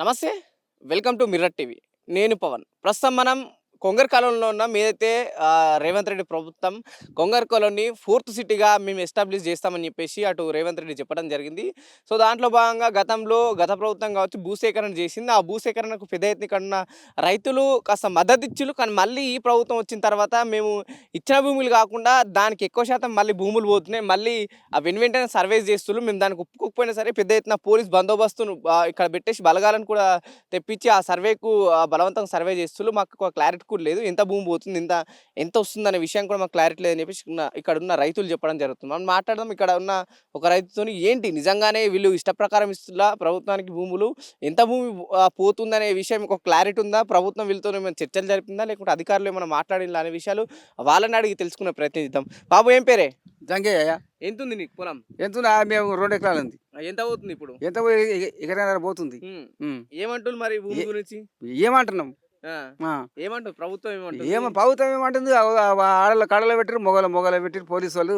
నమస్తే. Welcome to Mirror TV. నేను పవన్. ప్రస్తుతం మనం కొంగర్ కాలంలో ఉన్న మీదైతే రేవంత్ రెడ్డి ప్రభుత్వం కొంగర్ కాలనీ ఫోర్త్ సిటీగా మేము ఎస్టాబ్లిష్ చేస్తామని చెప్పేసి అటు రేవంత్ రెడ్డి చెప్పడం జరిగింది. సో దాంట్లో భాగంగా గతంలో గత ప్రభుత్వం కావచ్చు భూసేకరణ చేసింది. ఆ భూసేకరణకు పెద్ద ఎత్తున కన్నా రైతులు కాస్త మద్దతు ఇచ్చులు కానీ మళ్ళీ ఈ ప్రభుత్వం వచ్చిన తర్వాత మేము ఇచ్చిన భూములు కాకుండా దానికి ఎక్కువ శాతం మళ్ళీ భూములు పోతున్నాయి. మళ్ళీ ఆ వెను వెంటనే సర్వేస్ చేస్తున్నారు మేము దానికి ఒప్పుకోకపోయినా సరే పెద్ద ఎత్తున పోలీస్ బందోబస్తును ఇక్కడ పెట్టేసి బలగాలను కూడా తెప్పించి ఆ సర్వేకు బలవంతంగా సర్వే చేస్తున్నారు మాకు క్లారిటీ కూడా లేదు. ఎంత భూమి పోతుంది ఎంత ఎంత వస్తుంది అనే విషయం కూడా మాకు క్లారిటీ లేదని చెప్పేసి ఇక్కడ ఉన్న రైతులు చెప్పడం జరుగుతుంది. మనం మాట్లాడదాం. ఇక్కడ ఉన్న ఒక రైతుతోని ఏంటి? నిజంగానే వీళ్ళు ఇష్ట ప్రకారం ఇస్తున్నా ప్రభుత్వానికి భూములు ఎంత భూమి పోతుందనే విషయం ఒక క్లారిటీ ఉందా? ప్రభుత్వం వీళ్ళతో ఏమైనా చర్చలు జరిపిందా? లేకుంటే అధికారులు ఏమైనా మాట్లాడిందా అనే విషయాలు వాళ్ళని అడిగి తెలుసుకునే ప్రయత్నం చేద్దాం. బాబు ఏం పేరే? జంగయ్య ఎంత ఉంది నీకు పొలం? ఎంత మేము రెండు ఎకరాలు ఉంది ఎంత అవుతుంది ఇప్పుడు? ఎంత ఎకరైనా పోతుంది. ఏమంటున్నారు మరి భూమి గురించి? ఏమంటున్నాం? ఆ, ఆ. ఏమంటారు ప్రభుత్వం ఏమంటుంది? ఏమో ప్రభుత్వం ఏమంటుంది? ఆడల కడలో పెట్టారు మొగల మొగల పెట్టారు పోలీసు వాళ్ళు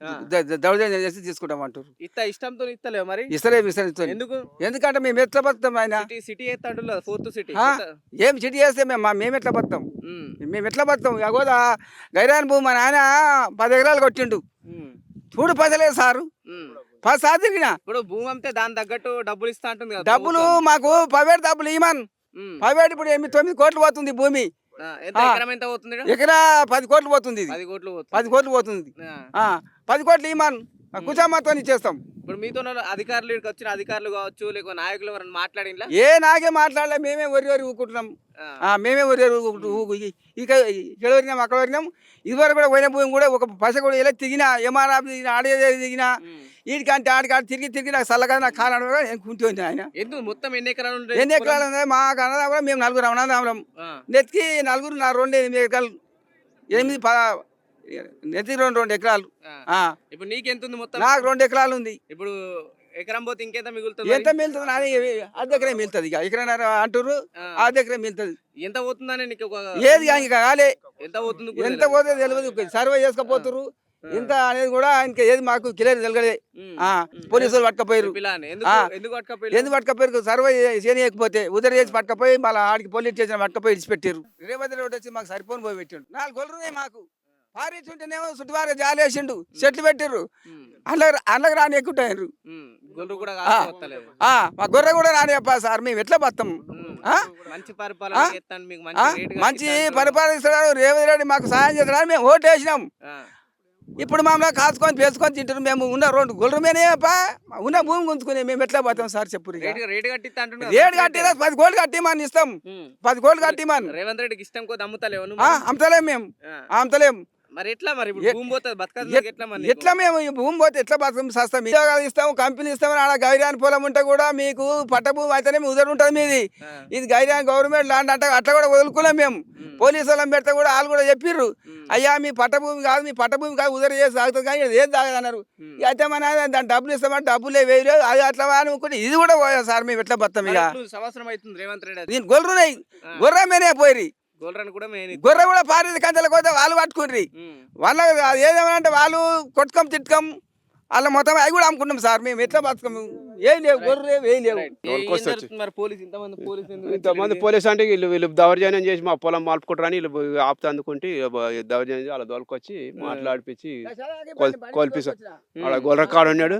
ఆ. దౌర్జన్యం చేసి తీసుకుంటామంటారు. ఇస్తా ఇష్టంతో ఇస్తలేవు మరి? ఇస్తలేము ఇస్తలేదు ఎందుకు? ఎందుకంటే మేము ఎట్లా బతాం ఆయన? సిటీ సిటీ ఎత్తాడు ఫోర్త్ సిటీ? ఏం చిటి చేస్తే మేము మేము ఎట్లా బతాం మేము ఎట్లా బతాం అగోదా గైరాన్ భూమి మా నాయన పది ఎకరాలు కొట్టిండు. చూడు పసలేదు సారు. పది సార్లు తిరిగిన ఇప్పుడు భూమి అమ్మితే దాని తగ్గట్టు డబ్బులు ఇస్తా అంటుంది కదా డబ్బులు. మాకు ప్రైవేట్ డబ్బులు ఇవ్వమన్. ఉమ్, ప్రైవేట్ ఇప్పుడు ఎనిమిది తొమ్మిది కోట్లు పోతుంది భూమి. ఎకరం పది కోట్లు పోతుంది ఇది. పది కోట్లు పోతుంది. పది కోట్లు ఇమ్మన్ కుచామాతో ఇచ్చేస్తాం. ఇప్పుడు మీతో అధికారులు ఇక్కడికి వచ్చిన అధికారులు కావచ్చు లేకపోతే నాయకులు ఎవరైనా ఏ నాకే మాట్లాడలే మేమే వరి వరి ఊకుంటున్నాం. మేమే ఊకు- ఇ- ఇక ఇక్కడ వరినాం అక్కడ వరినాం. ఇదివరకు కూడా పోయిన భూమి కూడా ఒక పైస కూడా ఇలా తిరిగినా ఎంఆర్ ఆఫీస్ దిగినా ఆడే దిగినా వీడికంటే ఆడికాడ తిరిగి తిరిగి నాకు చల్లగా నాకు కాలం కుంటుంది ఆయన? ఎందుకు? మొత్తం ఎన్ని ఎకరాలు ఎన్ని ఎకరాలు ఉన్నాయి మా అన్నదాం మేము నలుగురు అన్నదాం ఆ, నెత్తికి నలుగురు నా రెండు ఎనిమిది ఎకరాలు. ఎనిమిది ప నెత్తికి రెండు రెండు ఎకరాలు. ఇప్పుడు నీకెంత ఉంది మొత్తం? నాకు రెండు ఎకరాలు ఉంది. ఇప్పుడు ఎకరం పోతే ఇంకెంత మిగులుతుంది ఎంత మిగులుతుంది? అని ఆ దగ్గరే మిగులుతుంది ఇక. ఎకరన్నర అంటారు ఆ. దగ్గరే మిగులుతుంది. ఎంత పోతుందని నీకు ఏది కాలే. ఎంత పోతుంది ఎంత తెలియదు. పోతే తెలియదు సర్వే చేసుకపోతారు ఇంత అనేది కూడా ఇంకా ఏది మాకు క్లియర్ తెలియదే. పోలీసులు పట్టుకపోయారు. ఎందుకు పట్టుకపోయారు సర్వే చేయకపోతే ఉదర చేసి పట్టుకపోయి మళ్ళీ ఆడికి పోలీస్ స్టేషన్ పట్టుకపోయి ఇడిచిపెట్టారు రేవంత్ రెడ్డి వచ్చి మాకు సరిపోని పోయి పెట్టిండు. నాలుగు గొర్రెలు ఉన్నాయి మాకు. పారించుంటేనేమో చుట్టువారు జాలి వేసిండు. చెట్లు పెట్టిర్రు. అందులో అందులోకి రాని ఎక్కుంటారు మా గొర్రె కూడా రాని చెప్పా సార్ మేము ఎట్లా బతాం? మంచి పరిపాలన? మంచి. పరిపాలిస్తున్నాడు రేవంత్ రెడ్డి మాకు సహాయం చేస్తున్నాడు. మేము ఓటు వేసినాం. ఇప్పుడు మమ్మల్ని కాచుకొని పేసుకొని తింటారు మేము ఉన్న రెండు గొర్రెల మీదనే పా ఉన్న భూమి గుంజుకుని మేము ఎట్లా పోతాం సార్ చెప్పు. రేటు కట్టిరా పది కోట్లు కట్టిమని ఇస్తాం. ఉమ్. పది కోట్లు కట్టిమని. రేవంత్ రెడ్డికి ఇష్టం కొద్ది అమ్ముతలేవు నువ్వు? ఆ, అమ్ముతలేం మేము. ఆ. మరి ఎట్లా మరి భూమి పోతుంది బతకదు ఎట్లా మరి నీకు? ఎట్లా మేము ఈ భూమి పోతే ఎట్లా బతుకం సస్తాం ఉద్యోగాలు ఇస్తాము కంపెనీ ఇస్తామని ఆడ గైరాని పొలం ఉంటే కూడా మీకు పట్ట భూమి అయితేనే ఉదరు ఉంటుంది మీది. ఇది గైరాని గవర్నమెంట్ ల్యాండ్ అంటే అట్లా కూడా వదులుకున్నాం మేము. పోలీసు వాళ్ళని పెడితే కూడా వాళ్ళు కూడా చెప్పిర్రు. అయ్యా మీ పట్ట భూమి కాదు మీ పట్ట భూమి కాదు ఉదర చేసి తాగుతుంది కానీ ఏం తాగదన్నారు అయితే మన దాని డబ్బులు ఇస్తామంటే డబ్బులే వేయలేదు అది అట్లా అనుకుంటే ఇది కూడా పోయా సార్ మేము ఎట్లా బతాం ఇక సంవత్సరం అవుతుంది రేవంత్ రెడ్డి. దీని. గొర్రె మేనే పోయి గొర్రెను కూడా మెయిన్ గొర్రె కూడా పారేది కంచెల పోతే వాళ్ళు పట్టుకుర్రి వాళ్ళ ఏదేమంటే వాళ్ళు కొట్టుకం తిట్టుకం వాళ్ళ మొత్తం అవి కూడా అమ్ముకుంటాం సార్. మేము ఎట్లా బతుకము? ఏం లేవు గొర్రె లేవు. ఏం లేవు ఇంతమంది పోలీస్ అంటే వీళ్ళు వీళ్ళు దౌర్జన్యం చేసి మా పొలం మాల్పుకుంటారని వీళ్ళు ఆపుతా అందుకుంటే దౌర్జన్యం చేసి అలా దోలుకొచ్చి మాట్లాడిపించి కోల్- కోల్పిస్తా. ఆడ గొర్రకాడు ఉన్నాడు.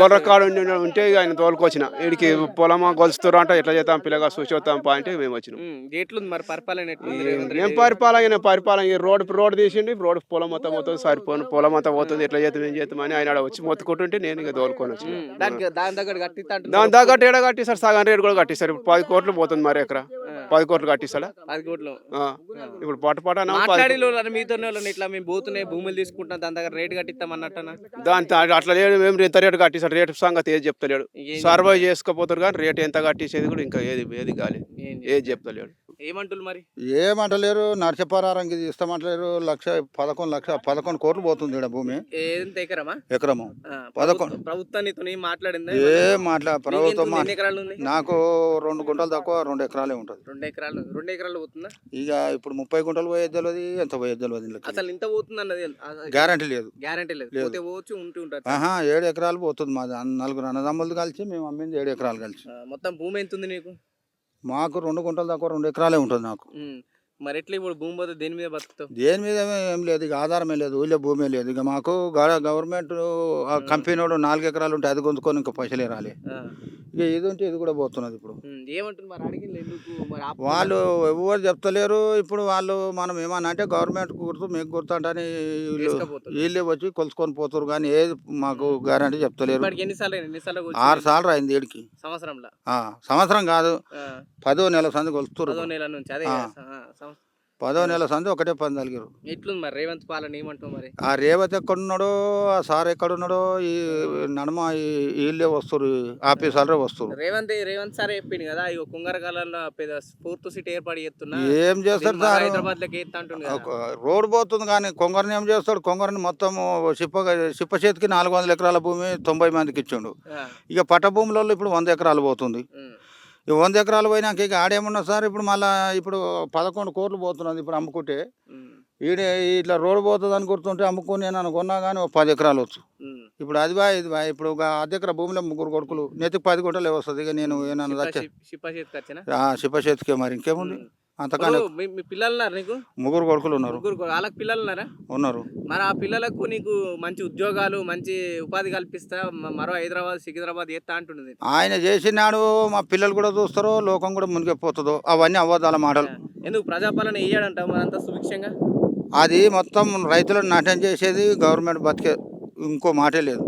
గొర్రకాడు ఉన్నాడు ఉంటే ఆయన తోలుకొచ్చిన వీడికి పొలమా గొలుస్తారు అంటే ఎట్లా చేద్దాం పిల్లగా చూసి వస్తాం పా అంటే మేము వచ్చినాం. ఎట్లుంది మరి పరిపాలన ఏం? పరిపాలన? పరిపాలన ఈ రోడ్ రోడ్ తీసిండి. రోడ్ పొలం మొత్తం పోతుంది సరిపోను. పొలం అంతా పోతుంది ఎట్లా చేద్దాం ఏం చేద్దాం అని ఆయన వచ్చి మొత్తుకుంటుంటే నేను ఇక ఉమ్, దానికి దాని దగ్గర ఏడ కట్టిస్తారు? సగం రేటు కూడా కట్టిస్తారు. ఇప్పుడు పది కోట్లు పోతుంది మరి ఎకరా. పది కోట్లు కట్టిస్తాడా పది కోట్లు. ఇప్పుడు పాట పాట అన్నా పది మాట్లాడి వాళ్ళని మీతో ఇట్లా మేము పోతున్నాయి భూములు తీసుకుంటాం దాని దగ్గర రేటు కట్టిస్తాం అన్నట్టనా దాని అట్లా లేడు మేము ఎంత రేటు కట్టిస్తాడు రేటు సంగతి ఏది చెప్తలేడు. ఏం- సర్వే చేసుకోపోతారు కానీ రేటు ఎంత కట్టించేది కూడా ఇంకా ఏది ఏది కాలేదు. ఏది చెప్తలేడు. మరి? ఏమంటలేరు నర్సపరారంకి ఇస్తామంటలేరు లక్ష పదకొండు లక్ష పదకొండు కోట్లు పోతుంది ఈడ భూమి. ఎంత ఎకరమా? ఎకరము. పదకొండు. ప్రభుత్వ- ప్రభుత్వం నీతో ఏం మాట్లాడిందా? ఏ మాట్లా ప్రభుత్వం నాకు రెండు గుంటలు తక్కువ రెండు ఎకరాలే ఉంటుంది. రెండు ఎకరాలు రెండు ఎకరాలు పోతుందా? ఇక ఇప్పుడు ముప్పై గుంటలు పోయేది తెలియదు ఎంత పోయేది తెలియదు అసలు ఇంత పోతుంది అన్నది గ్యారంటీ లేదు. గ్యారంటీ లేదు. పోతే పోవచ్చు ఉంటూ ఉంటారు. ఆహా ఏడు ఎకరాలు పోతుంది మాది. నలుగురు అన్నదమ్ములు కలిసి మేము అమ్మింది ఏడు ఎకరాలు కలిసి. మొత్తం భూమి ఎంత ఉంది నీకు? మాకు రెండు గుంటల దాకా రెండు ఎకరాలే ఉంటుంది నాకు. మరి ఎట్లా ఇప్పుడు భూమి పోతే దేని మీద బతుకుతావు? దేని మీద ఏం లేదు ఇక ఆధారమే లేదు ఊళ్ళో భూమి లేదు. ఇక మాకు గవ- గవర్నమెంట్ ఆ కంపెనీ వాడు నాలుగు ఎకరాలు ఉంటే అది గుంజుకొని ఇంకా పైసలే రాలే. ఇక ఇది ఉంటే ఇది కూడా పోతున్నది ఇప్పుడు. ఉమ్, ఏమంటుంది మరి? అడిగింది ఎందుకు? మరి ఆపు- వాళ్ళు ఎవరు చెప్తలేరు. ఇప్పుడు వాళ్ళు మనం ఏమన్నా అంటే గవర్నమెంట్ గుర్తు మీకు గుర్తు అంటే వీళ్ళు తీసుకుపోతారు. వీళ్ళే వచ్చి కొలుసుకొని పోతారు కానీ ఏది మాకు గ్యారంటీ చెప్తలేరు. ఇప్పటికి ఎన్నిసార్లు అయినాయి? ఎన్నిసార్లు ఆరు? సార్లు అయింది ఏడికి సంవత్సరంలో? ఆ, సంవత్సరం కాదు. ఆ, పదో నెల సంది కొలుస్తారు పదో నెల నుంచి అదే ఆ. కదా, ఆ, సంవత్సరం. పదో నెల సంది ఒకటే పని తలిగారు ఎట్లుంది మరి? రేవంత్ పాలన ఏమంటావు మరి? ఆ రేవత్ ఎక్కడున్నాడో ఆ సార్ ఎక్కడున్నాడో ఈ నడమ ఈ వీళ్ళే వస్తారు ఆఫీస్ వాళ్ళే వస్తారు రేవంత్ రేవంత్ సార్ చెప్పింది కదా ఇగో కుంగరకాలలో పెద్ద ఫోర్త్ సిటీ ఏర్పాటు చేస్తున్నా. ఏం చేస్తారు సార్? హైదరాబాద్ లకి రోడ్ పోతుంది కానీ కొంగరిని ఏం చేస్తాడు? కొంగరిని మొత్తం చిప్ప చిప్ప చేతికి నాలుగు వందల ఎకరాల భూమి తొంభై మందికి ఇచ్చిండు. ఇక పట్ట భూములలో ఇప్పుడు వంద ఎకరాలు పోతుంది. ఈ వంద ఎకరాలు పోయినాక ఇక ఆడేమన్నా సార్ ఇప్పుడు మళ్ళీ ఇప్పుడు పదకొండు కోట్లు పోతున్నది ఇప్పుడు అమ్ముకుంటే. ఈడ ఇట్లా రోడ్ పోతుంది అని గుర్తుంటే అమ్ముకొని నేను అనుకున్నా కానీ ఒక పది ఎకరాలు వచ్చు. ఇప్పుడు అది బా ఇది బా ఇప్పుడు ఒక అర్ధ ఎకరా భూమిలో ముగ్గురు కొడుకులు నెతికి పది గుంటలే వస్తుంది ఇక నేను ఏమన్నా చేతికే మరి ఇంకేముంది? మీ మీ పిల్లలు ఉన్నారు నీకు? ముగ్గురు కొడుకులు ఉన్నారు. ముగ్గురు వాళ్ళకి పిల్లలు ఉన్నారా? ఉన్నారు. మరి ఆ పిల్లలకు నీకు మంచి ఉద్యోగాలు మంచి ఉపాధి కల్పిస్తా మరో హైదరాబాద్ సికింద్రాబాద్ ఎత్తా అంటున్నది ఆయన చేసినాడు మా పిల్లలు కూడా చూస్తారో లోకం కూడా మునిగిపోతుందో అవన్నీ అవ్వదాల మాటలు. ఎందుకు ప్రజాపాలన వేయడంట మనంతా సుభిక్షంగా? అది మొత్తం రైతులను నాట్యం చేసేది గవర్నమెంట్ బతికే ఇంకో మాటే లేదు.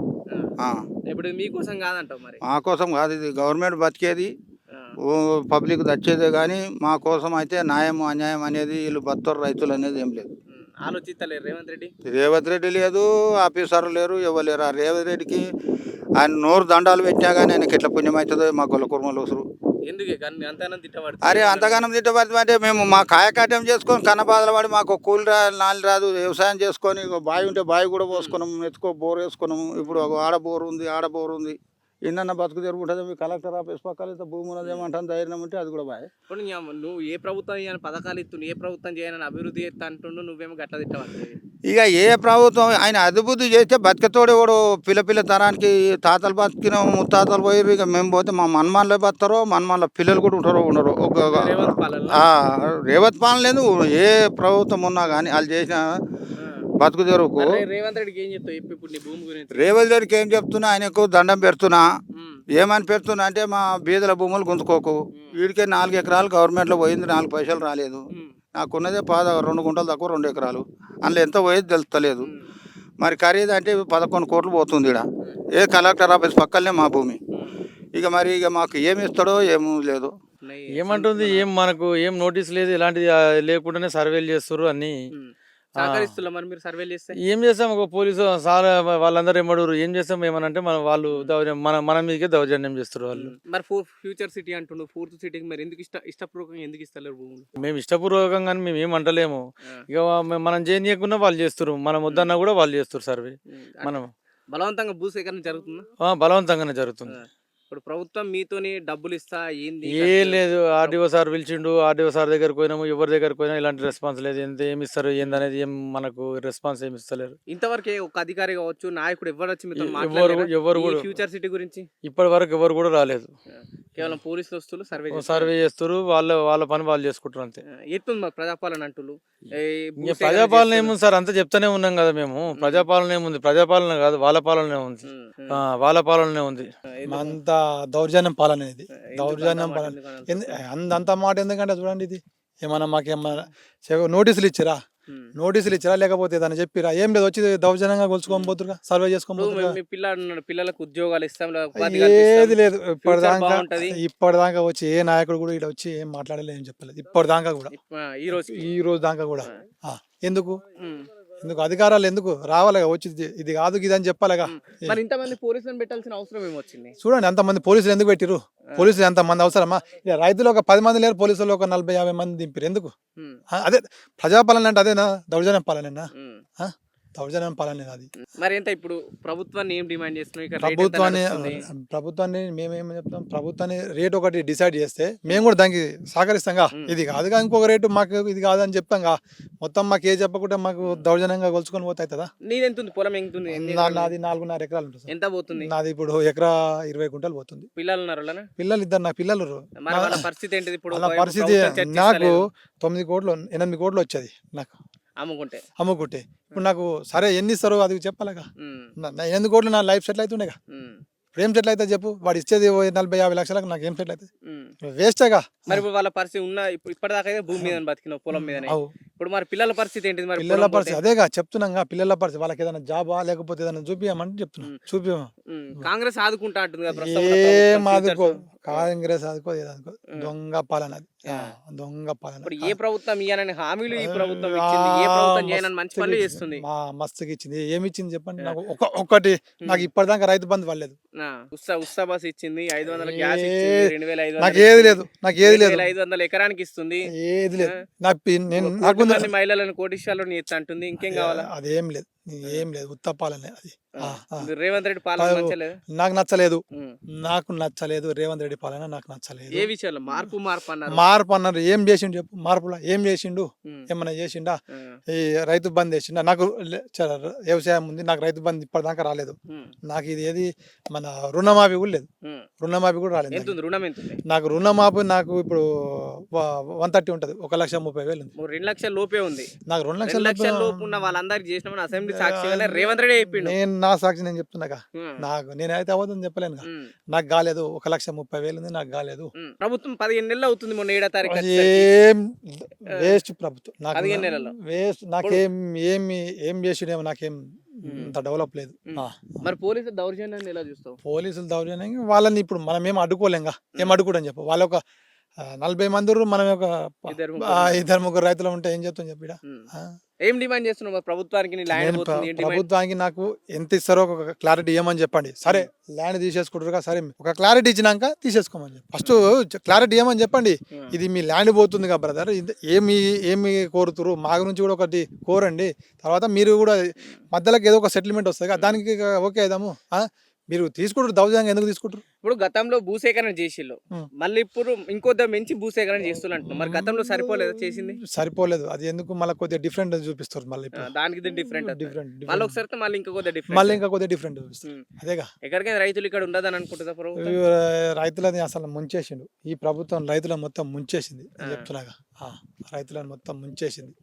ఇప్పుడు మీకోసం కాదంటావు మరి? మా కోసం కాదు ఇది గవర్నమెంట్ బతికేది పబ్లిక్ దచ్చేదే కానీ మా కోసం అయితే న్యాయం అన్యాయం అనేది వీళ్ళు బతరు రైతులు అనేది ఏం లేదు. ఆలోచిస్తలేరు రేవంత్ రెడ్డి? రేవంత్ రెడ్డి లేదు ఆఫీసర్లు లేరు ఎవరు లేరు. ఆ రేవంత్ రెడ్డికి ఆయన నోరు దండాలు పెట్టినా కానీ ఆయనకి ఎట్లా పుణ్యం అవుతుందో మా గొల్ల కుర్మలు తిట్టబడుతుంది. అరే అంతగానం తిట్టబడి అంటే మేము మా కాయకాట్యం చేసుకొని కన్నబాధలు పడి మాకు కూలి రా నాలుగు రాదు. వ్యవసాయం చేసుకొని బావి ఉంటే బావి కూడా పోసుకున్నాము ఎత్తుకో బోర్ వేసుకున్నాము. ఇప్పుడు ఒక ఆడ బోర్ ఉంది ఆడ బోర్ ఉంది. ఇన్న బతుకు తెరుగుంటుంది మీ కలెక్టర్ ఆఫీస్ పక్కన భూమి ఉన్నది ఏమంటాను ధైర్యం ఉంటే అది కూడా బాయ్. నువ్వు ఏ ప్రభుత్వం పథకాలు ఇస్తుండు ఏ ప్రభుత్వం చేయని అభివృద్ధి చేస్తా అంటుండు నువ్వేమో గట్ల తిట్టబడుతుంది ఇక ఏ ప్రభుత్వం ఆయన అభివృద్ధి చేస్తే బతికతోడు కూడా పిల్ల పిల్ల తరానికి తాతలు బతికిన ముత్తాతలు పోయారు ఇక మేము పోతే మా మన్మాన్లో బతారో మన్మాన్ల పిల్లలు కూడా ఉంటారో ఉండరు ఒక రేవత్ పాలన లేదు ఏ ప్రభుత్వం ఉన్నా కానీ వాళ్ళు చేసిన బతుకు తెరువుకు. రేవంత్ రెడ్డికి ఏం చెప్తావు? చెప్పు ఇప్పుడు నీ భూమి గురించి. రేవంత్ రెడ్డికి ఏం చెప్తున్నా? ఆయనకు దండం పెడుతున్నా. ఏమని పెడుతున్నా అంటే మా బీదల భూములు గుంజుకోకు. వీడికే నాలుగు ఎకరాలు గవర్నమెంట్లో పోయింది నాలుగు పైసలు రాలేదు. నాకున్నదే పాద రెండు గుంటలు తక్కువ రెండు ఎకరాలు. అందులో ఎంత పోయేది తెలుస్తలేదు. మరి ఖరీదు అంటే పదకొండు కోట్లు పోతుంది ఇక్కడ ఏ కలెక్టర్ ఆఫీస్ పక్కనే మా భూమి. ఇక మరి ఇక మాకు ఏమి ఇస్తాడో ఏమీ లేదు. ఏమంటుంది? ఏం మనకు ఏం నోటీస్ లేదు ఇలాంటిది లేకుండానే సర్వేలు చేస్తారు అన్ని. సహకరిస్తున్నా మరి మీరు సర్వేలు చేస్తే? ఏం చేస్తాం? ఒక పోలీసు సార్ వాళ్ళందరూ ఏమడుగురు? ఏం చేస్తాం? ఏమనంటే మన వాళ్ళు దౌర్జన్యం మన మన మీదకే దౌర్జన్యం చేస్తారు వాళ్ళు. మరి ఫ్యూచర్ సిటీ అంటుండు. ఫోర్త్ సిటీకి మరి ఎందుకు ఇష్ట ఇష్టపూర్వకంగా ఎందుకు ఇస్తలేరు భూములు? మేము ఇష్టపూర్వకంగా మేము ఏం అంటలేము. ఇక మనం చేయనీయకుండా వాళ్ళు చేస్తారు మనం వద్దన్నా కూడా వాళ్ళు చేస్తారు సర్వే. మనం బలవంతంగా భూసేకరణ జరుగుతుందా? ఆ, బలవంతంగానే జరుగుతుంది. ఇప్పుడు ప్రభుత్వం మీతోని డబ్బులు ఇస్తా ఏంది ఏం లేదు. ఆర్డీఓ సార్ పిలిచిండు. ఆర్డీఓ సార్ దగ్గర పోయినాము. ఎవరి దగ్గర పోయినా ఇలాంటి రెస్పాన్స్ లేదు. ఎంత ఏమి ఇస్తారు ఏందనేది ఏం మనకు రెస్పాన్స్ ఏమి ఇస్తలేరు. ఇంతవరకే ఒక అధికారి కావచ్చు నాయకుడు ఎవరు వచ్చి మీతో ఎ- మాట్లాడారా? ఎవరు- ఎవరు ఈ కూడా- ఫ్యూచర్ సిటీ గురించి? ఇప్పటి వరకు ఎవరు కూడా రాలేదు. కేవలం పోలీసులు వస్తులు సర్వే. సర్వే చేస్తారు వాళ్ళ వాళ్ళ పని వాళ్ళు చేసుకుంటారు అంతే. ఎట్లుంది మరి ప్రజాపాలన అంటులు ఏ భూ ఇంకా సేకరణ ప్రజాపాలన చేస్తున్నారు. ఏముంది సార్? అంతా చెప్తానే ఉన్నాం కదా మేము. ప్రజాపాలన ఏముంది? ప్రజాపాలన కాదు వాళ్ళ పాలనే ఉంది. ఉమ్, ఉమ్. ఆ, వాళ్ళ పాలనే ఉంది. ఎందుకు? అంత దౌర్జన్యం పాలన ఇది దౌర్జన్యం పాలన? అంత మాట ఎందుకంటే చూడండి ఇది. ఏమన్నా మాకేమన్నా నోటీసులు ఇచ్చిరా. నోటీసులు ఇచ్చిరా? లేకపోతే ఏదైనా చెప్పిరా? ఏం లేదు వచ్చి దౌర్జన్యంగా కొలుచుకొని పోతురుగా సర్వే ఉన్నాడు పిల్లలకు ఉద్యోగాలు ఇస్తాం. ఏది లేదు ఇప్పటిదాకా. ఇప్పటిదాకా వచ్చి ఏ నాయకుడు కూడా ఇక్కడ వచ్చి ఏం మాట్లాడలేదు ఏం చెప్పలేదు. ఇప్పటిదాకా కూడా. ఈ రోజు ఈ రోజు దాకా కూడా. ఎందుకు? ఎందుకు అధికారాలు ఎందుకు రావాలిగా? వచ్చి ఇది- కాదు ఇది అని చెప్పాలిగా. మరి ఇంతమంది పోలీసులను పెట్టాల్సిన అవసరం ఏమొచ్చింది చూడండి ఎంతమంది పోలీసులు ఎందుకు పెట్టిరు పోలీసులు ఎంతమంది అవసరమా? ఇక రైతులు ఒక పది మంది లేరు పోలీసులు ఒక నలభై యాభై మంది దింపిరు ఎందుకు? అదే ప్రజాపాలన అంటే అదేనా? దౌర్జన్యం పాలనేనా? దౌర్జన్యం పాలనే అది మరి ఎంత ఇప్పుడు ప్రభుత్వాన్ని ఏం డిమాండ్ చేస్తున్నాం ప్రభుత్వాన్ని? ప్రభుత్వాన్ని మేమేం చెప్తాం? ప్రభుత్వాన్ని రేట్ ఒకటి డిసైడ్ చేస్తే మేము కూడా దానికి సహకరిస్తాంగా. ఇది కాదుగా ఇంకొక రేటు మాకు ఇది కాదని చెప్తాంగా. మొత్తం మాకు ఏ చెప్పకుండా మాకు దౌర్జన్యంగా కొలుచుకొని పోతే అవుతుందా? నీది ఎంత ఉంది? పొలం ఎంత ఉంది? నాది నాలుగున్నర ఎకరాలు ఉంటుంది. ఎంత పోతుంది? నాది ఇప్పుడు ఎకరా ఇరవై గుంటలు పోతుంది. పిల్లలు ఉన్నారు? పిల్లలు ఇద్దరు నా పిల్లలు పరిస్థితి ఏంటిది? ఇప్పుడు పరిస్థితి నాకు. తొమ్మిది కోట్లు ఎనిమిది కోట్లు వచ్చేది నాకు. అమ్ముకుంటే. అమ్ముకుంటే. ఇప్పుడు నాకు సరే ఎన్ని ఇస్తారో అది చెప్పాలిగా. ఎనిమిది కోట్లు నా లైఫ్ సెటిల్ అవుతుండేగా ఇప్పుడు ఏం సెటిల్ అవుతుంది చెప్పు? వాడు ఇచ్చేది నలభై యాభై లక్షలకు నాకు ఏం సెటిల్ అవుతుంది. వేస్టేగా మరి ఇప్పుడు వాళ్ళ పరిస్థితి ఉన్న ఇప్పుడు ఇప్పటిదాకా అయితే భూమి మీద బతికిన పొలం అవు. ఇప్పుడు మరి పిల్లల పరిస్థితి ఏంటిది మరి పిల్లల పొలం పరిస్థితి? అదేగా చెప్తున్నాగా పిల్లల పరిస్థితి. వాళ్ళకి ఏదైనా జాబా లేకపోతే ఏదైనా చూపియమంటే చెప్తున్నా. చూపియమా? కాంగ్రెస్ ఆదుకుంటా అంటుంది ఏం ఆదుకో. కాంగ్రెస్ ఆదుకో ఏది ఉమ్. దొంగ పాలన అది. దొంగ పాలన. ఇప్పుడు ఏ ప్రభుత్వం ఇయ్యాలని హామీలు ఈ ప్రభుత్వం ఇచ్చింది? ఏ ప్రభుత్వం చేయనని మంచి పనులు. చేస్తుంది? మా మస్తుగా ఇచ్చింది ఏమి ఇచ్చింది చెప్పండి. నాకు ఒక ఒక్కటి నాకు. ఇప్పటిదాకా రైతు బంధు పడలేదు. ఉస్తా ఉస్తా బస్ ఇచ్చింది ఐదు వందల గ్యాస్ రెండు వేల ఐదు నాకు ఏది లేదు నాకు ఏది లేదు. ఐదు వందల ఎకరానికి ఇస్తుంది. ఏది లేదు. నాకు మహిళలను కోటీశ్వరులను చేస్తా అంటుంది ఇంకేం కావాలా? అదేం లేదు. ఏం లేదు ఉత్త పాలనే అది. రేవంత్ రెడ్డి పాలన నాకు నచ్చలేదు. నాకు నచ్చలేదు రేవంత్ రెడ్డి పాలన నాకు నచ్చలేదు. ఏ విషయంలో? మార్పు మార్పు అన్నారు. మార్పు అన్నారు. ఏం చేసిండు చెప్పు? మార్పులా? ఏం చేసిండు? ఏమన్నా చేసిండా? ఈ రైతు బంద్ చేసిండా? నాకు వ్యవసాయం ఉంది. నాకు రైతు బంద్ ఇప్పటిదాకా రాలేదు. నాకు ఇది ఏది? మన రుణమాఫీ కూడా లేదు. రుణమాఫీ కూడా రాలేదు నాకు. రుణమాఫీ నాకు ఇప్పుడు వన్ థర్టీ ఉంటుంది. ఒక లక్ష ముప్పై వేలు ఉంది. రెండు లక్షల లోపే ఉంది. నాకు రెండు లక్షల లక్షల లోపు ఉన్న వాళ్ళందరికి చేసినామని అసెంబ్లీ సాక్షిగానే రేవంత్ రెడ్డి చెప్పిండు. నేను నా సాక్షి నేను చెప్తున్నాగా. నాకు నేనైతే అవ్వదని చెప్పలేను నాకు కాలేదు ఒక లక్ష ముప్పై వేలు ఉంది నాకు కాలేదు. ప్రభుత్వం పదిహేను నెలలు అవుతుంది మొన్న ఏడో తారీఖు. ఏం వేస్ట్ ప్రభుత్వం. నాకు పదిహేను నెలల్లో. వేస్ట్. నాకేం ఏమి ఏం చేసిడేమో నాకేం. అంత డెవలప్ లేదు. మరి పోలీసు దౌర్జన్యాన్ని ఎలా చూస్తావు? పోలీసులు దౌర్జన్యంగా వాళ్ళని ఇప్పుడు మనం ఏం అడ్డుకోలేంగా. ఏం అడ్డుకోవడం చెప్పు. వాళ్ళ ఒక నలభై మంది ఉర్రు, మనం ఒక ఇద్దరు ఆ, ఇద్దరు ముగ్గురు రైతులు ఉంటే ఏం చెప్తాం చెప్పి ఈడ? ఉమ్. ఆ? ఏం డిమాండ్ చేస్తున్నావు మరి? ప్రభుత్వానికి నీ ల్యాండ్ నేను ప్ర- పోతుంది ఏం డిమాండ్ ప్రభుత్వానికి నాకు ఎంత ఇస్తారో ఒక క్లారిటీ ఇవ్వమని చెప్పండి. సరే ల్యాండ్ తీసేసుకుంటారు సరే ఒక క్లారిటీ ఇచ్చినాక తీసేసుకోమని ఫస్ట్ క్లారిటీ ఇవ్వమని చెప్పండి. ఉమ్. ఇది మీ ల్యాండ్ పోతుంది కదా బ్రదర్ ఏమి ఏమి కోరుతురు మా గురించి కూడా ఒకటి కోరండి. తర్వాత మీరు కూడా మధ్యలోకి ఏదో ఒక సెటిల్మెంట్ వస్తుంది కదా దానికి ఇక ఓకే అయిదాము. ఆ? మీరు తీసుకుంటారు దౌర్జన్యంగా ఎందుకు తీసుకుంటారు? ఇప్పుడు గతంలో భూసేకరణ ఉమ్. మళ్ళీ ఇప్పుడు ఇంకొద్ద మంచి భూసేకరణ చేస్తున్నారు అంటున్నారు మరి గతంలో సరిపోలేదా చేసింది? సరిపోలేదు. అది ఎందుకు? మళ్ళీ కొద్దిగా డిఫరెంట్ చూపిస్తారు మళ్ళీ దానికి డిఫరెంట్ డిఫరెంట్ మళ్ళీ ఒకసారి మళ్ళీ ఇంకో కొద్దిగా మళ్ళీ డిఫరెంట్ ఇంకా కొద్దిగా డిఫరెంట్ చూపిస్తారు. అదేగా. ఎక్కడికైనా రైతులు ఇక్కడ ఉండదని అనుకుంటుందా రైతులని అసలు ముంచేసిండు. ఈ ప్రభుత్వం రైతులను మొత్తం ముంచేసింది. చెప్తున్నాగా రైతులను మొత్తం ముంచేసింది.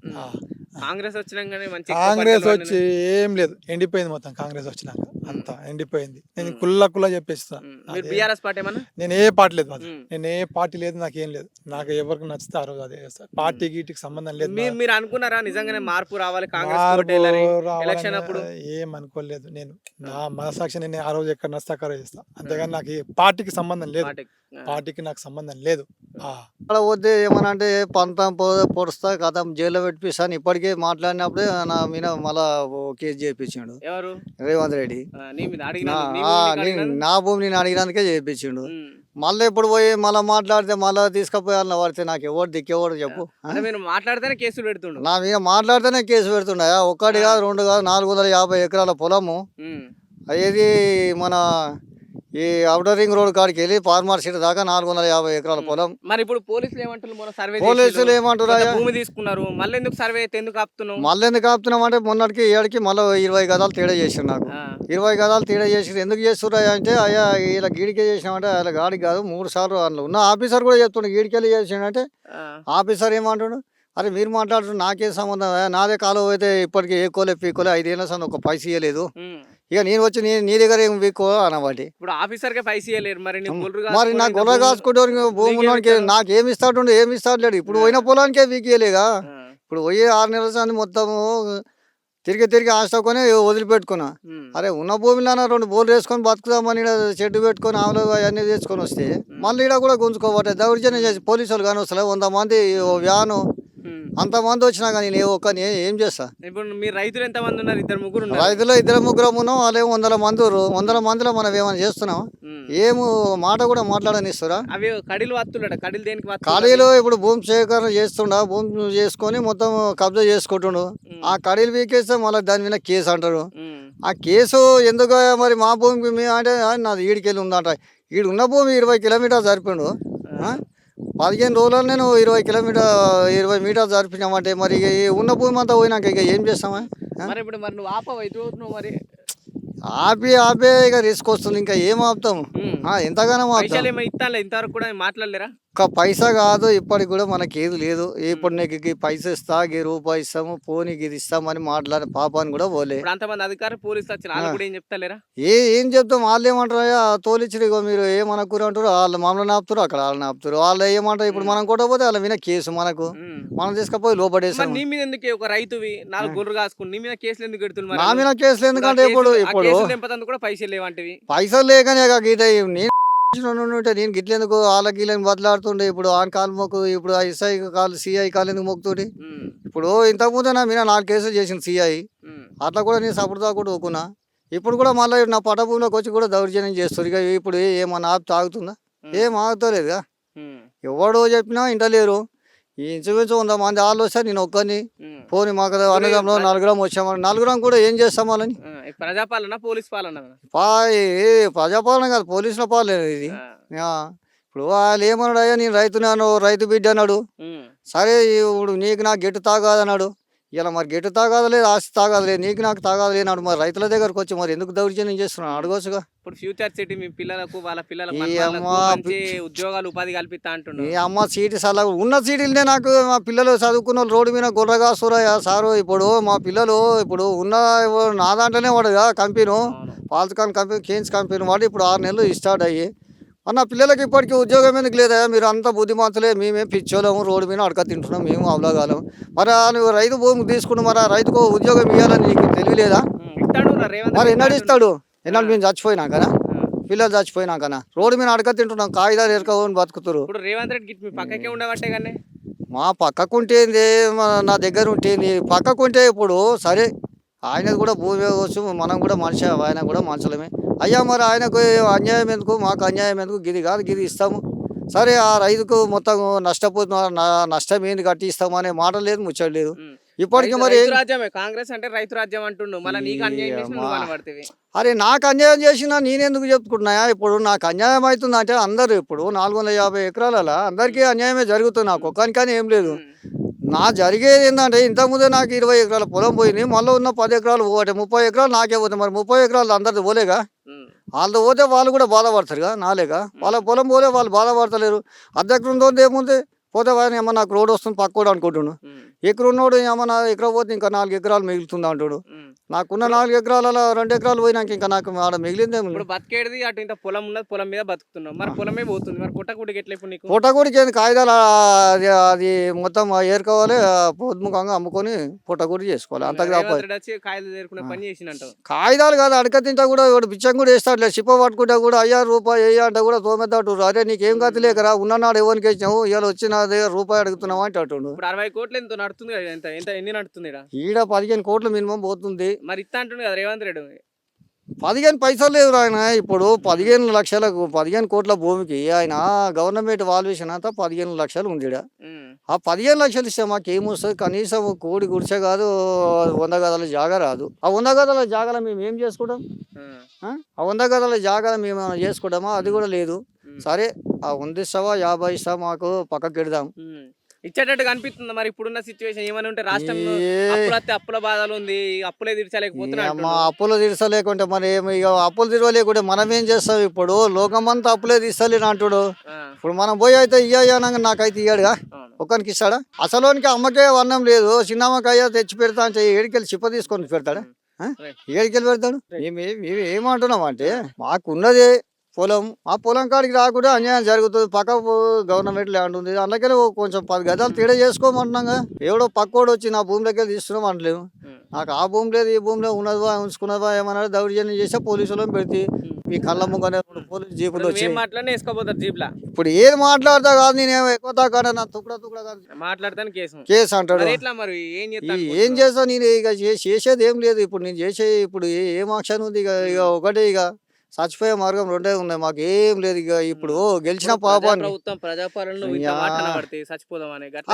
కాంగ్రెస్ వచ్చినాకనే మంచి ఎక్కువ కాంగ్రెస్ వచ్చి ఏం లేదు. ఎండిపోయింది మొత్తం కాంగ్రెస్ వచ్చినాక అంతా ఎండిపోయింది. నేను కుల్ల కుల్ల. బీఆర్ఎస్ పార్టీ నేను ఏ పార్టీ లేదు. నేను ఏ పార్టీ లేదు నాకు ఏం లేదు. నాకు ఎవరికి నచ్చితే ఆ రోజు అదే పార్టీ గీటికి సంబంధం లేదు మీరు అనుకున్నారా నిజంగానే మార్పు రావాలి కాంగ్రెస్ ఏం అనుకోలేదు నేను. నా మనసాక్షి నేను ఆ రోజు ఎక్కడ నచ్చితే అక్కడ చేస్తా అంతేగాని నాకు ఏ పార్టీకి సంబంధం లేదు. పార్టీకి నాకు సంబంధం లేదు. పోతే ఏమన్నా అంటే పంతం పొడుస్తా కథం జైల్లో పెట్టిస్తాను ఇప్పటికే మాట్లాడినప్పుడే నా మీద మళ్ళా కేసు చేయించిండు ఎవరు? రేవంత్ రెడ్డి. నీ భూమి నేను అడిగినందుకే చేయించిండు. మళ్ళీ ఇప్పుడు పోయి మళ్ళీ మాట్లాడితే మళ్ళీ తీసుకుపోయాలని పడితే నాకు ఎవరు దిక్కెవడు చెప్పు. మాట్లాడితేనే కేసులు పెడుతుండు. నా మీద మాట్లాడితేనే కేసు పెడుతున్నాయా ఒక్కటి కాదు రెండు కాదు నాలుగు వందల యాభై ఎకరాల పొలము. ఏది మన ఈ అవుటర్ రింగ్ రోడ్ కాడికి వెళ్ళి ఫార్మర్ సిటీ దాకా నాలుగు వందల యాభై ఎకరాల పొలం. మరి ఇప్పుడు పోలీసులు ఏమంటారు మొన్న సర్వే పోలీసులు ఏమంటారు భూమి తీసుకున్నారు. మళ్ళీ ఎందుకు సర్వే ఎందుకు ఆపుతున్నావు? మళ్ళీ ఎందుకు ఆపుతున్నాం అంటే మొన్నటికి ఏడికి మళ్ళీ ఇరవై గదాలు తేడా చేసారు నాకు. ఇరవై గదాలు తేడా చేసి ఎందుకు చేస్తున్నారు అంటే అయ్యా ఇలా గీడికే చేసినామంటే అలా గాడికి కాదు మూడు సార్లు అందులో ఉన్న ఆఫీసర్ కూడా చెప్తుండే గీడికెళ్ళి చేసిండంటే ఆ, ఆఫీసర్ ఏమంటుండు? అరే మీరు మాట్లాడుతున్నారు నాకేం సంబంధం? నాదే కాలువ అయితే ఇప్పటికి ఏ కోలే పీకోలే ఐదేళ్ళ సంది ఒక పైస ఇవ్వలేదు. ఇక నేను వచ్చి నీ నీ దగ్గర ఏం పీకో అనబట్టి ఇప్పుడు ఆఫీసర్ కే పైసలు ఇవ్వలేరు మరి మరి కాసుకొని నా ఇంత గొర్రె కాసుకుంటే భూమి ఇస్తాడు? నాకేమి ఇస్తాడు ఏమి ఇస్తాడు ఇప్పుడు పోయిన పొలానికే పీకియలేగా ఆ, ఇప్పుడు పోయి ఆరు నెలల సంది మొత్తము తిరిగి తిరిగి ఆశకొని వదిలిపెట్టుకున్నా. అరే ఉన్న భూమిలోనే రెండు బోర్లు వేసుకొని బతుకుదామని చెట్టు పెట్టుకొని ఆవులు అవన్నీ తెచ్చుకొని వస్తే మళ్ళీ ఈడ కూడా గుంజుకోబట్టే. దౌర్జన్యం చేసి పోలీసులు కానీ వస్తలే. వంద మంది వ్యాను. అంతమంది వచ్చినా కానీ నేను ఒక్కని ఏం చేస్తా? ఇప్పుడు మీరు రైతులు ఎంత మంది ఉన్నారు? ఇద్దరు ముగ్గురు రైతులు ఇద్దరు ముగ్గురు ఉన్నాం వాళ్ళే వందల మంది. వందల మందిలో మనం ఏమైనా చేస్తున్నాం. ఏము మాట కూడా మాట్లాడనిస్తారా? అవి కడిలు వత్తులట. కడిలు దేనికి ఖాళీలో ఇప్పుడు భూమి సేకరణ చేస్తుండ? భూమి చేసుకొని మొత్తం కబ్జా చేసుకుంటుండు. ఆ కడీలు వీకేస్తే మళ్ళీ దాని మీద కేసు అంటారు. ఆ కేసు ఎందుకు మరి మా భూమికి మీ అంటే "ఆ, నాది ఈడికెళ్ళి ఉందంట. ఈడు ఉన్న భూమి ఇరవై కిలోమీటర్ జరిపిండు ఆ? పదిహేను రోజుల్లో నేను ఇరవై కిలోమీటర్ ఇరవై మీటర్ జరిపినామంటే మరి ఉన్న భూమి అంతా పోయినాక ఇక ఏం చేస్తామా? మరి ఇప్పుడు మరి నువ్వు ఆపవు? మరి? ఆపి ఆపే ఇక రిస్క్ వస్తుంది. ఇంకా ఏం ఆపుతాం ఎంతగానో ఆపుతాం ఇంతవరకు కూడా మాట్లాడలేరా? ఒక్క పైసా కాదు ఇప్పటికి కూడా మనకి ఏది లేదు. ఇప్పుడు నీకు ఈ పైసా ఇస్తా ఈ రూపాయి ఇస్తాము పోనీ ఇది ఇస్తామని మాట్లాడే పాపాన్ని కూడా పోలే. ఇప్పుడు అంతమంది అధికారులు పోలీసులు వచ్చిన వాళ్ళు కూడా ఏం చెప్తలేరా? ఏ ఏం చెప్తాం? వాళ్ళు ఏమంటారు తోలిచ్చిరు ఇగో మీరు ఏమనుకురు అంటారు వాళ్ళు మమ్మల్ని ఆపుతారు అక్కడ వాళ్ళని ఆపుతారు వాళ్ళు ఏమంటారు? ఇప్పుడు మనం కొట్టకపోతే వాళ్ళ మీద కేసు మనకు. మనం తీసుకపోయి లోపడేసాం నీ మీద ఎందుకు ఒక రైతువి నాలుగు గొర్రెలు కాసుకుని నీ మీద కేసులు ఎందుకు పెడుతున్నారు నా మీద కేసులు ఎందుకంటే ఇప్పుడు ఇప్పుడు కూడా పైసలు లేవంటివి. పైసలు లేకనే గీత నేను ఉంటే నేను గిట్లేందుకు వాళ్ళ గీళ్ళని బదలాడుతుండే ఇప్పుడు ఆన్ కాలు మొక్కు ఇప్పుడు ఎస్ఐ కాలు సిఐ కాలు ఎందుకు మొక్కుతుండే. ఇప్పుడు ఇంతకుముందు నా మీద నాలుగు కేసులు చేసింది సిఐ. అట్లా కూడా నేను సపోర్ట్ దాకా ఊకున్నా ఇప్పుడు కూడా మళ్ళీ నా పటభూమిలోకి వచ్చి కూడా దౌర్జన్యం చేస్తారు ఇక ఇప్పుడు ఏమన్నా ఆపి తాగుతుందా? ఏం ఆగుతలేదుగా. ఎవడో చెప్పినా ఇంటలేరు ఇంచుమించు వంద మంది వాళ్ళు వస్తే నేను ఒక్కని ఉమ్. పోని మాకు అన్నదంలో నలుగురం వచ్చామని నలుగురం కూడా ఏం చేస్తాం వాళ్ళని ఆ, ఈ ప్రజాపాలన పోలీస్ పాలన? ప్రజాపాలన కాదు పోలీసుల పాలన ఇది. ఇప్పుడు వాళ్ళు ఏమన్నాడు అయ్యా నేను రైతుని అన్నాడు రైతు బిడ్డ అన్నాడు. సరే ఇప్పుడు నీకు నాకు గెట్టు తాగాదన్నాడు. ఇలా మరి గెట్టు తాగాదలేదు ఆస్తి తాగాదలేదు నీకు నాకు తాగాదలేనాడు మరి రైతుల దగ్గరకు వచ్చి మరి ఎందుకు దౌర్జన్యం చేస్తున్నాడు అడగొచ్చుగా. ఇప్పుడు ఫ్యూచర్ సిటీ మీ పిల్లలకు వాళ్ళ పిల్లల ఉద్యోగాలు ఉపాధి కల్పిస్తా అంటున్నాడు ఈ అమ్మ సీటు సలా ఉన్న సీటులనే నాకు మా పిల్లలు చదువుకున్న రోడ్డు మీద గొర్రెగా సూరయ్య సారు ఇప్పుడు మా పిల్లలు ఇప్పుడు ఉన్న నా దాంట్లోనే వాడుగా కంపెనీ అవును. పాల్స్కాన్ కంపెనీ కేన్స్ కంపెనీ వాడు ఇప్పుడు ఆరు నెలలు స్టార్ట్ అయ్యి. మరి నా పిల్లలకి ఇప్పటికీ ఉద్యోగం ఎందుకు లేదా? మీరు అంత బుద్ధిమంతులే మేమే పిచ్చోలేము రోడ్డు మీద అడక తింటున్నాం మేము అవలాగాలం. మరి నువ్వు రైతు భూమి తీసుకుని మరి రైతుకు ఉద్యోగం ఇవ్వాలని నీకు తెలియలేదా? మరి రెడ్డి ఎన్నడు అంటున్నాడు. ఇస్తాడు? ఎన్నడు మేము చచ్చిపోయినాకనా? ఆ. పిల్లలు చచ్చిపోయినాకనా? రోడ్డు మీద అడక తింటున్నాం కాగితాలు ఎరకొని బతుకుతారు రేవంత్ రెడ్డి మీ పక్కకే ఉండబట్టే కానీ? మా పక్కకుంటేంది నా దగ్గర ఉంటేంది పక్కకుంటే ఇప్పుడు సరే ఆయనది కూడా భూమి వచ్చు మనం కూడా మనిషి ఆయన కూడా మనుషులమే. అయ్యా మరి ఆయనకు అన్యాయం ఎందుకు? మాకు అన్యాయం ఎందుకు? గిది కాదు గిది ఇస్తాము. సరే ఆ రైతుకు మొత్తం నష్టపోతున్న నష్టం ఏంది కట్టి ఇస్తామనే మాట లేదు ముచ్చట లేదు. ఇప్పటికి మరి కాంగ్రెస్ అంటే రైతు రాజ్యం అంటుండు. అరే నాకు అన్యాయం చేసినా నేనెందుకు చెప్పుకుంటున్నాయా? ఇప్పుడు నాకు అన్యాయం అవుతుంది అంటే అందరు ఇప్పుడు నాలుగు వందల యాభై ఎకరాలలో అందరికీ అన్యాయమే జరుగుతుంది నాకు. ఒక్కనికని ఏం లేదు. నా జరిగేది ఏంటంటే ఇంతకుముందే నాకు ఇరవై ఎకరాల పొలం పోయింది. మళ్ళీ ఉన్న పది ఎకరాలు పోతే ముప్పై ఎకరాలు నాకే పోతాయి. మరి ముప్పై ఎకరాలు అందరిది పోలేగా? వాళ్ళు పోతే వాళ్ళు కూడా బాధపడతారుగా నాలేగా? వాళ్ళ పొలం పోలే వాళ్ళు బాధపడతలేరు. అద్దెకరం ఏముంది? పోతే వాడిని ఏమన్నా నాకు రోడ్ వస్తుంది పక్కోడు అనుకుంటున్నాను ఎకరు ఉన్నోడు ఏమన్నా ఎకరా పోతే ఇంకా నాలుగు ఎకరాలు మిగులుతుంది అంటాడు. నాకున్న నాలుగు ఎకరాలలో రెండు ఎకరాలు పోయినాక ఇంకా నాకు ఆడ మిగిలిందే ఇప్పుడు బతికేది అటు ఇంత పొలం ఉన్నది పొలం మీద బతుకుతున్నావు. మరి పొలమే పోతుంది. మరి పుట్టకుడికి ఎట్లా ఇప్పుడు నీకు? పుట్టగూడికి ఏంది? కాగితాలు అది అది మొత్తం ఏరుకోవాలి పొద్దుముఖంగా అమ్ముకొని పుట్టగూడి చేసుకోవాలి. అంతకు కాగితాలు కాదు అడక తింటా కూడా బిచ్చం కూడా వేస్తాడులే. చిప్ప పట్టుకుంటా కూడా అయ్యా రూపాయి వేయ అంటే కూడా తోమెద్దాడు అరే నీకేం గతి లేకరా? ఉన్ననాడు ఎవరికి ఇచ్చావు ఇవాళ వచ్చి నా దగ్గర రూపాయి అడుగుతున్నావు అంటే అంటుండు ఇప్పుడు అరవై కోట్లు ఎంత నడుతుంది కదా ఎంత ఎంత ఎన్ని నడుతుంది ఈడ? ఈడ పదిహేను కోట్లు మినిమం పోతుంది మరి ఇస్తా అంటుంది కదా రేవంత్ రెడ్డి పదిహేను పైసలు లేవు ఆయన ఇప్పుడు పదిహేను లక్షలకు పదిహేను కోట్ల భూమికి ఆయన గవర్నమెంట్ వాల్యుయేషన్ అంతా పదిహేను లక్షలు ఉంది ఈడ. ఉమ్. ఆ పదిహేను లక్షలు ఇస్తే మాకు ఏమొస్తుంది కనీసం కోడి గుడిసె కాదు వంద గదాల జాగా రాదు ఆ వంద గదాల జాగాలో మేము ఏం చేసుకుంటాం ఉమ్. ఆ? ఆ వంద గదాల జాగాలో మేము ఏమైనా చేసుకుంటామా అది కూడా లేదు. సరే ఆ వంద ఇస్తావా యాభై ఇస్తా మాకు పక్కకి పెడదాం. ఉమ్. ఇచ్చేటట్టు కనిపిస్తుంది మరి ఇప్పుడున్న సిచ్యువేషన్ ఏమైనా ఉంటే రాష్ట్రంలో ఏ- అప్పులు బాధలు ఉంది అప్పులే తీర్చలేకపోతున్నా అప్పులు తీర్చలేకుంటే మరి ఏమి ఇక అప్పులు తీరలేకుంటే మనం ఏం చేస్తాం ఇప్పుడు? లోకమంతా అప్పులే తీర్చలేని అంటుడు. ఇప్పుడు మనం పోయి అయితే ఇయ్యనగా నాకైతే ఇయ్యాడుగా ఒక్కరికి ఇస్తాడా? అసలోనికి అమ్మకే వర్ణం లేదు. చిన్నమ్మకి అయ్యా తెచ్చి పెడతా అంటే ఏడికెళ్ళి చిప్ప తీసుకొని పెడతాడా? ఏడికెళ్ళి పెడతాడు? మేము మేము ఏమంటున్నాం అంటే మాకున్నదే పొలం ఆ పొలం కాడికి రాకుండా అన్యాయం జరుగుతుంది. పక్క గవర్నమెంట్ ల్యాండ్ ఉంది. అందుకని కొంచెం పది గదాలు తేడా చేసుకోమంటున్నాగా. ఎవడో పక్కోడు వచ్చి నా భూమిలోకి వెళ్ళి తీస్తున్నాం అనలేము. నాకు ఆ భూమి లేదు ఈ భూమిలో ఉన్నదివా ఉంచుకున్నదివా ఏమన్నా దౌర్జన్యం చేస్తే పోలీసులను పెడితే మీ కళ్ళ ముంగనే పోలీస్ జీపులు వచ్చి ఏం మాట్లాడినా వేసుకోపోతారు జీప్ లా ఇప్పుడు ఏది మాట్లాడతా కాదు నేను ఎక్కువ తాకా నా తుక్కడ తుక్కడ కాదు. మాట్లాడతాను కేసు. కేసు అంటాడు. మరి ఏం ఏం చేస్తా నేను ఇక చేసేది ఏం లేదు. ఇప్పుడు నేను చేసే ఇప్పుడు ఏం ఆక్షన్ ఉంది ఇక ఇక ఒకటే ఇక. చచ్చిపోయే మార్గం రెండే ఉన్నాయి. మాకు ఏం లేదు ఇక ఇప్పుడు. గెలిచిన పాపాన్ని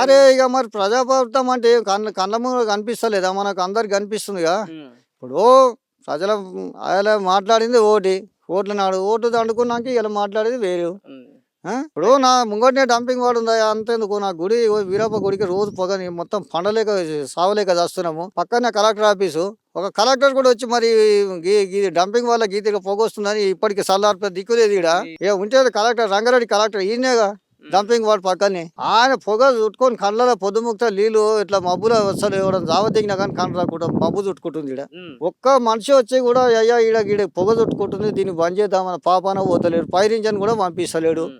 అరే ఇక మరి ప్రజాప్రభుత్వం అంటే కళ్ళ కళ్ళ ముందు కనిపిస్తలేదా? మనకు అందరికి కనిపిస్తుందిగా. ఇప్పుడు ప్రజల ఆయన మాట్లాడింది ఓటి. ఓట్ల నాడు ఓటు దండుకున్నాక ఇలా మాట్లాడేది వేరు? ఇప్పుడు నా ముంగటనే డంపింగ్ వాడు ఉందా అంతేందుకు. నా గుడి వీరప్ప గుడికి రోజు పొగని మొత్తం పండలేక సావలేక చేస్తున్నాము. పక్కనే కలెక్టర్ ఆఫీసు. ఒక కలెక్టర్ కూడా వచ్చి మరి గీ- గీ డంపింగ్ వల్ల గీతగా పొగ వస్తుందని ఇప్పటికి సల్లార్ప దిక్కులేదు ఈడ. ఏ ఉంటే కలెక్టర్? రంగారెడ్డి కలెక్టర్ ఈయనేగా డంపింగ్ వాడు పక్కనే. ఆయన పొగ చుట్టుకొని కళ్ళలో పొద్దుముక్త నీళ్ళు ఇట్లా మబ్బులో వస్తారు ఎవడం జావ దిగినా కానీ కళ్ళు రాకుండా మబ్బు చుట్టుకుంటుంది ఉమ్. ఒక్క మనిషి వచ్చి కూడా అయ్యా ఈడ గీడ పొగ చుట్టుకుంటుంది. దీన్ని బంద్ చేద్దామని పాపాన పోతలేడు. ఇంజన్ కూడా పంపిస్తలేడు.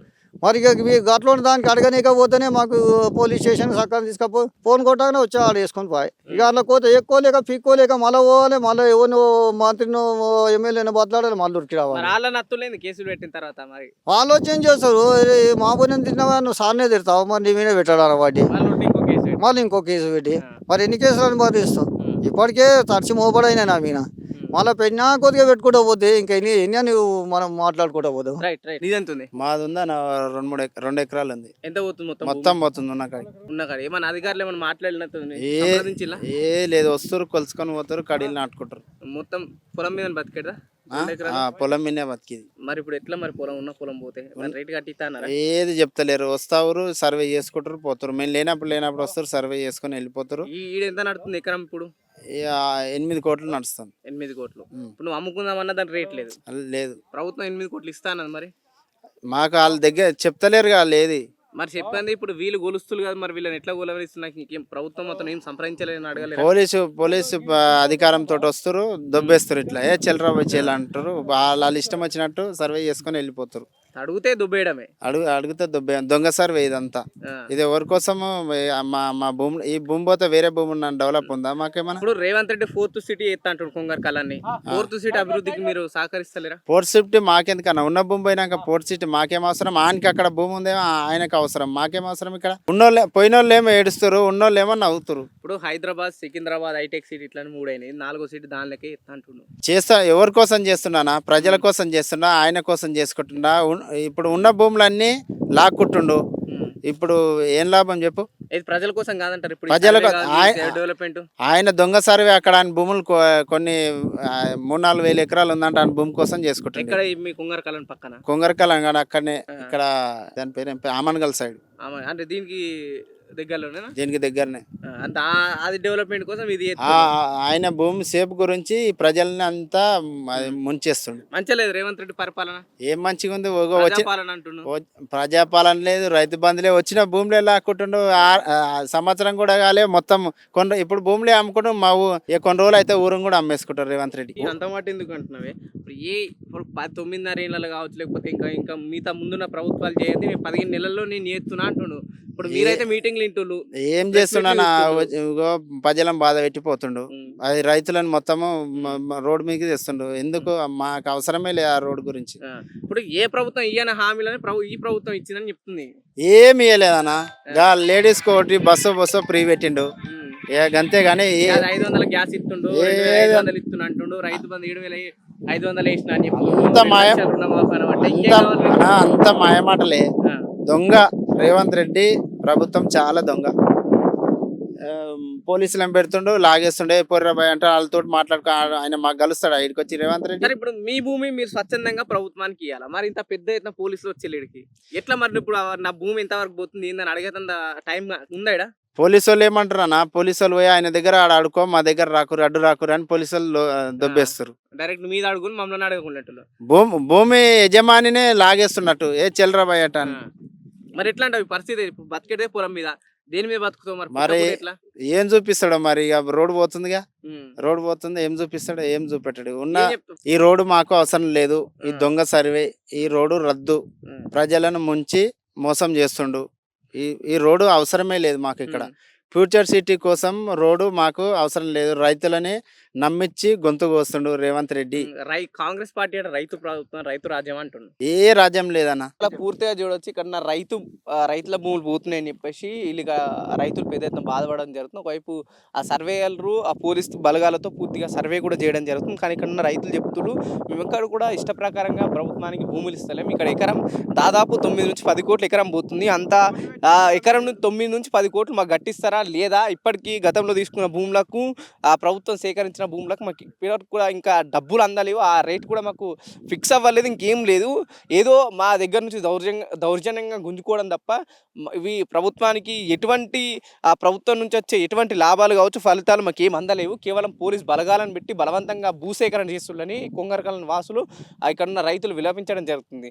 మరి ఇక మీ గట్ల ఉన్న దానికి అడగనీక పోతేనే మాకు పోలీస్ స్టేషన్ సక్కగా తీసుకపో ఫోన్ కొట్టాగానే వచ్చి ఆడ వేసుకొని పోయి ఇక అట్లా పోతే ఎక్కువలేక పిక్కోలేక మళ్ళీ పోవాలి మళ్ళీ ఎవరినో మంత్రినో ఎమ్మెల్యేనో బతలాడాలి మళ్ళీ ఉరికి రావాలి కేసులు పెట్టిన తర్వాత మరి వాళ్ళు వచ్చి ఏం చేస్తారు "ఏ, మా పోయిన తిన్నావా నువ్వు సార్నే తిడతావు మరి నీ మీదే పెట్టాడు వాటి. మళ్ళీ ఇంకో కేసు పెట్టి. మరి ఎన్ని కేసులను భరిస్తావు ఉమ్. ఇప్పటికే తడిచి మోపడైనా నా మీన. మళ్ళీ పెట్టినా కొద్దిగా పెట్టుకుంటా పోతే ఇంకా ఎన్ని ఎన్ని నువ్వు మనం మాట్లాడుకుంటా పోతావు రైట్ రైట్ నీదెంత ఉంది? మాది ఉందా? నా రెండు మూడు ఎక- రెండు ఎకరాలు ఉంది. ఎంత పోతుంది మొత్తం మొత్తం పోతుంది ఉన్న కాడికి. భూమి? ఉన్న కాడ ఏమన్నా అధికారులు ఏమన్నా మాట్లాడినట్టు ఏ ఏ లేదు వస్తారు కొలుసుకొని పోతారు కడీలు నాటుకుంటారు. మొత్తం పొలం మీద బతికేదా ఆ? ఆ, పొలం మీనే బతికిది. మరి ఇప్పుడు ఎట్లా మరి పొలం ఉన్న పొలం పోతే? మరి రేట్ కట్టిస్తా అన్నారా ఏది చెప్తలేరు. వస్తారు సర్వే చేసుకుంటారు పోతారు. మేము లేనప్పుడు లేనప్పుడు వస్తారు సర్వే చేసుకొని వెళ్ళిపోతారు. ఈ ఈడ ఎంత నడుతుంది ఎకరం ఇప్పుడు? ఎనిమిది కోట్లు నడుస్తాం ఎనిమిది కోట్లు. ఇప్పుడు నువ్వు అమ్ముకుందామన్నా దాని రేట్ లేదు. లేదు. ప్రభుత్వం ఎనిమిది కోట్లు ఇస్తా అన్నది మరి? మాకు వాళ్ళ దగ్గర చెప్తలేరుగా లేది మరి చెప్పింది ఇప్పుడు వీళ్ళు గొలుస్తులు కదా మరి వీళ్ళని ఎట్లా గొలవరిస్తున్నా ఇంకేం ప్రభుత్వం మొత్తం ఏం సంప్రదించలేని అడగలేదు పోలీసు పోలీసు అధికారంతో వస్తారు దొబ్బేస్తారు ఇట్లా. ఏ చెల్లరా పోయి చెల్లి అంటారు వాళ్ళ వాళ్ళ ఇష్టం వచ్చినట్టు సర్వే చేసుకొని వెళ్ళిపోతారు. అడిగితే దుబ్బేయడమే. అడుగు అడిగితే దొబ్బే దొంగ సర్వే ఇదంతా. ఇది ఎవరి కోసము? మా మా భూమి ఈ భూమి పోతే వేరే భూమి డెవలప్ ఉందా మాకేమన్నా? ఇప్పుడు రేవంత్ రెడ్డి ఫోర్త్ సిటీ ఎత్తా అంటాడు కొంగర్ కళాన్ని ఫోర్త్ సిటీ అభివృద్ధికి మీరు సహకరిస్తలేరా? Port city మాకెందుకన్నా? ఉన్న భూమి పోయినాక పోర్ట్ సిటీ మాకేం అవసరం? ఆయనకి అక్కడ భూమి ఉందేమో ఆయనకు అవసరం. మాకేం అవసరం ఇక్కడ? ఉన్నోళ్ళే పోయినోళ్ళు ఏమో ఏడుస్తారు ఉన్నోళ్ళు ఏమో నవ్వుతారు ఇప్పుడు హైదరాబాద్ సికింద్రాబాద్ హైటెక్ సిటీ ఇట్లా మూడు అయినాయి నాలుగో సిటీ దానిలోకి ఎత్తా అంటుండు చేస్తా ఎవరి కోసం చేస్తున్నానా? ప్రజల కోసం చేస్తున్నా ఆయన కోసం చేసుకుంటున్నా ఇప్పుడు ఉన్న భూములన్నీ లాక్కుంటుండు. ఇప్పుడు ఏం లాభం చెప్పు? ఇది ప్రజల కోసం కాదంటారు ఇప్పుడు ప్రజల డెవలప్మెంట్ ఆయన దొంగ సర్వే అక్కడ ఆయన భూములు కొన్ని మూడు నాలుగు వేల ఎకరాలు ఉందంట ఆయన భూమి కోసం మీ కొంగర్ కళన్ పక్కన? కొంగరకల్ అనగానే అక్కడనే. ఇక్కడ దాని పేరు ఆమన్గల్ సైడ్. అంటే దీనికి దగ్గరలోనేనా? దీనికి దగ్గరనే. అంత అది డెవలప్మెంట్ కోసం ఇది ఆయన భూమి సేపు గురించి ప్రజల్ని అంతా మ- ముంచేస్తుండు. మంచిగా లేదు రేవంత్ రెడ్డి పరిపాలన? ఏం మంచిగా ఉంది? ప్రజాపాలన లేదు రైతు బంధులే వచ్చిన భూములే లాక్కుంటుండు. సంవత్సరం కూడా కాలే మొత్తం కొన్ని ఇప్పుడు భూములే అమ్ముకుంటూ మా కొన్ని రోజులు అయితే ఊరుని కూడా అమ్మేసుకుంటారు రేవంత్ రెడ్డి. అంత మాట ఎందుకు అంటున్నావే? ఇప్పుడు ఏ తొమ్మిదిన్నర ఏళ్ళలో కావచ్చు లేకపోతే ఇంకా ఇంకా మిగతా ముందున్న ప్రభుత్వాలు చేయండి నేను పదిహేను నెలల్లో నేను చేస్తున్నా అంటుండు. ఇప్పుడు మీరైతే ఏం చేస్తున్నా చేస్తుండు. ప్రజలను బాధ పెట్టిపోతుండు. అది రైతులను మొత్తము రోడ్డు మీదకి తెస్తుండు. ఎందుకు? మాకు అవసరమే లేదు ఆ రోడ్డు గురించి. ఇప్పుడు ఏ ప్రభుత్వం ఇయ్యని హామీలని ఈ ప్రభుత్వం ఇచ్చిందని చెప్తుంది. ఏమి ఇవ్వలేదన్నా గా లేడీస్ ఒకటి బస్సు బస్సు ఫ్రీ పెట్టిండు. గంతే గానీ ఐదు వందల గ్యాస్ ఇస్తుండు ఐదు వందలు అంటుండు రైతు బంధు ఏడు వేల ఐదు వందలు వేసిన అని. అంత అంత అంత మాయమాటలే. దొంగ రేవంత్ రెడ్డి ప్రభుత్వం చాలా దొంగ. ఆ, పోలీసులను పెడుతుండు? లాగేస్తుండే పొర్రబాయ్ అంటే వాళ్ళతో మాట్లాడుకో ఆయన మాకు కలుస్తాడు? ఇక్కడికి వచ్చి రేవంత్ రెడ్డి? సరే ఇప్పుడు మీ భూమి మీరు స్వచ్ఛందంగా ప్రభుత్వానికి ఇవ్వాలి మరి ఇంత పెద్ద ఎత్తున పోలీసులు వచ్చి ఇక్కడికి ఎట్లా మరి ఇప్పుడు నా భూమి ఎంతవరకు పోతుంది? ఏందని అడిగేంత టైం ఉందా? పోలీసు వాళ్ళు ఏమంటారు అన్న పోలీసు వాళ్ళు పోయి ఆయన దగ్గర ఆడ ఆడుకో మా దగ్గర రాకురు అడ్డు రాకురు అని పోలీసు వాళ్ళు దొబ్బేస్తారు. డైరెక్ట్ మీద అడుగుని మమ్మల్ని అడగకున్నట్లు భూమి భూమి యజమానినే లాగేస్తున్నట్టు. ఏ చెల్లరా భయ్ అట అని. మరి ఎట్లా అంటే పరిస్థితి? ఇప్పుడు బతికేదే పొలం మీద. దేని మీద బతుకుతావు మరి? మరి- ఏం చూపిస్తాడో మరి? ఇక రోడ్డు పోతుందిగా. రోడ్డు పోతుంది. ఏం చూపిస్తాడో ఏం చూపెట్టాడు. ఉన్న? ఈ రోడ్డు మాకు అవసరం లేదు. ఈ. దొంగ సర్వే ఈ రోడ్డు రద్దు. ప్రజలను ముంచి మోసం చేస్తుండు. ఈ ఈ రోడ్డు అవసరమే లేదు మాకు ఇక్కడ. ఫ్యూచర్ సిటీ కోసం రోడ్డు మాకు అవసరం లేదు. రైతులని నమ్మించి గొంతు కోస్తుండు రేవంత్ రెడ్డి. రై కాంగ్రెస్ పార్టీ అంటే రైతు ప్రభుత్వం రైతు రాజ్యం అంటున్నాడు ఏ రాజ్యం లేదన్న. అలా పూర్తిగా చూడొచ్చు ఇక్కడ నా రైతు రైతుల భూములు పోతున్నాయని చెప్పేసి వీళ్ళుగా రైతులు పెద్ద ఎత్తున బాధపడడం జరుగుతుంది. ఒకవైపు ఆ సర్వేయర్లు ఆ పోలీస్ బలగాలతో పూర్తిగా సర్వే కూడా చేయడం జరుగుతుంది. కానీ ఇక్కడ ఉన్న రైతులు చెప్తున్నారు మేము ఎక్కడ కూడా ఇష్ట ప్రకారంగా ప్రభుత్వానికి భూములు ఇస్తలేము ఇక్కడ ఎకరం దాదాపు తొమ్మిది నుంచి పది కోట్లు ఎకరం పోతుంది. అంతా ఆ, ఎకరం నుంచి తొమ్మిది నుంచి పది కోట్లు మాకు గట్టిస్తారా? లేదా? ఇప్పటికీ గతంలో తీసుకున్న భూములకు ఆ ప్రభుత్వం సేకరించిన భూములకు మాకు ఇప్పటివరకు కూడా ఇంకా డబ్బులు అందలేవు. ఆ రేట్ కూడా మాకు ఫిక్స్ అవ్వలేదు ఇంకేం లేదు. ఏదో మా దగ్గర నుంచి దౌర్జన్య దౌర్జన్యంగా గుంజుకోవడం తప్ప ఇవి ప్రభుత్వానికి ఎటువంటి ఆ ప్రభుత్వం నుంచి వచ్చే ఎటువంటి లాభాలు కావచ్చు ఫలితాలు మాకు ఏం అందలేవు. కేవలం పోలీస్ బలగాలను పెట్టి బలవంతంగా భూసేకరణ చేస్తుండని కొంగరకాలను వాసులు ఇక్కడ ఉన్న రైతులు విలపించడం జరుగుతుంది.